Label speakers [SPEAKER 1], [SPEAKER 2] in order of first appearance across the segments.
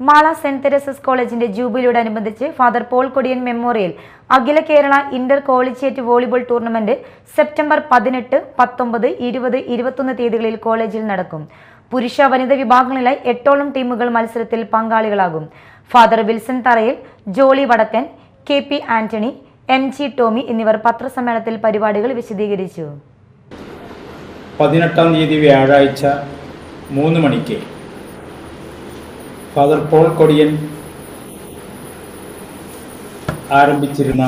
[SPEAKER 1] Mala saint Teresa's കോളേജിന്റെ ജൂബിലിയോടനുബന്ധിച്ച് father Paul Kodiyan memorial അഖില Kerala inter collegiate volleyball tournament September പതിനെട്ട് പത്തൊമ്പത് ഇരുപത് ഇരുപത്തൊന്ന് തീയതികളിൽ കോളേജിൽ നടക്കും. പുരുഷ വനിതാ വിഭാഗങ്ങളിലായി എട്ടോളം ടീമുകൾ മത്സരത്തിൽ പങ്കാളികളാകും. Father Wilson Tharayil Jolly Vadakkan K P Antony M G Tommy എന്നിവർ പത്രസമ്മേളനത്തിൽ പരിപാടികൾ വിശദീകരിച്ചു.
[SPEAKER 2] പതിനെട്ടാം തീയതി വ്യാഴാഴ്ച മൂന്ന് മണിക്ക് ഫാദർ പോൾ കൊടിയൻ ആരംഭിച്ചിരുന്ന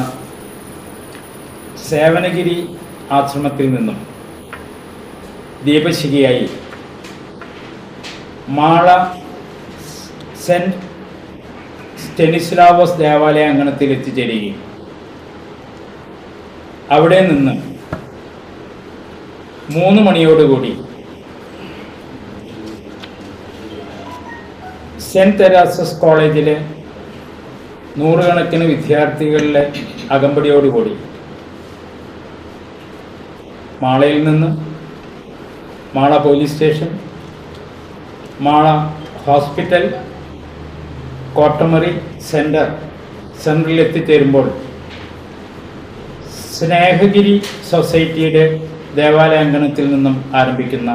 [SPEAKER 2] സേവനഗിരി ആശ്രമത്തിൽ നിന്നും ദീപശിഖയായി മാള സെന്റ് സ്റ്റെനിസ്ലാവോസ് ദേവാലയ അങ്കണത്തിൽ എത്തിച്ചേരുകയും അവിടെ നിന്ന് മൂന്ന് മണിയോടുകൂടി സെന്റ് തെരാസസ് കോളേജിലെ നൂറുകണക്കിന് വിദ്യാർത്ഥികളിലെ അകമ്പടിയോടുകൂടി മാളയിൽ നിന്ന് Mala police station Mala hospital Kottamuri centre സെന്ററിൽ എത്തിച്ചേരുമ്പോൾ സ്നേഹഗിരി സൊസൈറ്റിയുടെ ദേവാലയ അങ്കണത്തിൽ നിന്നും ആരംഭിക്കുന്ന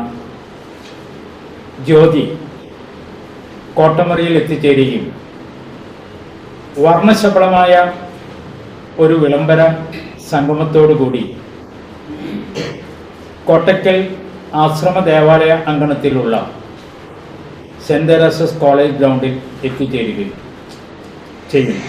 [SPEAKER 2] ജ്യോതി കോട്ടമറിയിൽ എത്തിച്ചേരുകയും വർണശബളമായ ഒരു വിളംബര സംഗമത്തോടുകൂടി കോട്ടക്കൽ ആശ്രമ ദേവാലയ അങ്കണത്തിലുള്ള സെന്റ് തെരേസസ് കോളേജ് ഗ്രൗണ്ടിൽ എത്തിച്ചേരുകയും ചെയ്യും